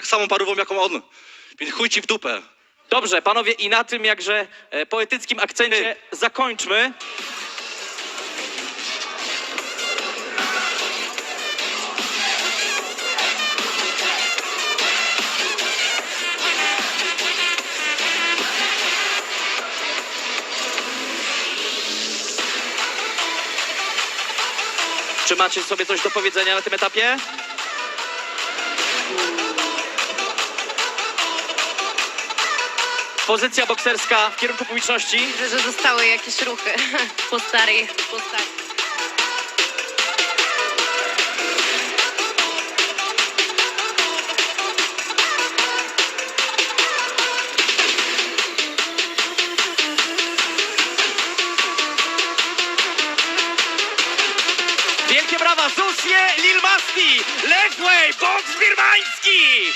tak samą parową jak on. Więc chuj ci w dupę. Dobrze, panowie, i na tym jakże e, poetyckim akcencie zakończmy. Czy macie sobie coś do powiedzenia na tym etapie? Pozycja bokserska w kierunku publiczności. Widzę, że zostały jakieś ruchy po starej postaci. Wielkie brawa! Zusie Lil Masti! Legway! Boks birmański!